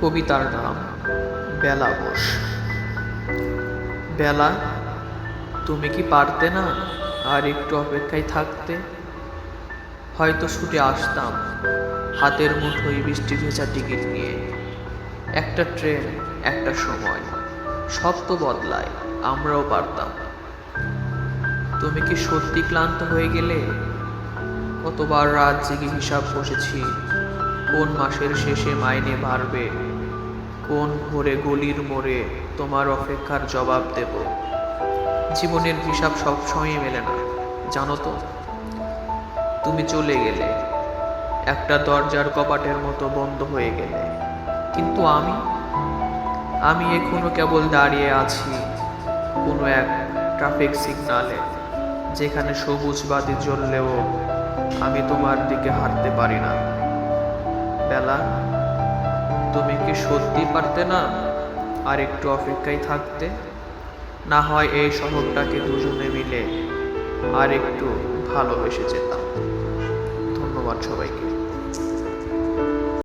কবিতার নাম, বেলা বোস বেলা, তুমি কি পারতে না আর একটু অপেক্ষায় থাকতে? হয়তো ছুটে আসতাম, হাতের মুঠোয় বৃষ্টি ভেজা টিকিট নিয়ে। একটা ট্রেন, একটা সময়, সব তো বদলায়, আমরাও পারতাম। তুমি কি সত্যি ক্লান্ত হয়ে গেলে? কতবার রাত জেগে হিসাব বসেছি কোন মাসের শেষে মাইনে বাড়বে? কোন ভোরে গলির মোড়ে তোমার অপেক্ষার জবাব দেব? জীবনের হিসাব সবসময় মেলে না, জানো তো। তুমি চলে গেলে, একটা দরজার কপাটের মতো বন্ধ হয়ে গেলে। কিন্তু আমি? আমি এখনও কেবল দাঁড়িয়ে আছি কোনো এক ট্রাফিক সিগনালে, যেখানে সবুজ বাতি জ্বললেও আমি তোমার দিকে হাঁটতে পারি না। বেলা, তুমি কি সত্যি পারতে না আর একটু অপেক্ষায় থাকতে? না হয় এই শহরটাকে দুজনে মিলে আর একটু ভালোবেসে যেতাম। ধন্যবাদ সবাইকে।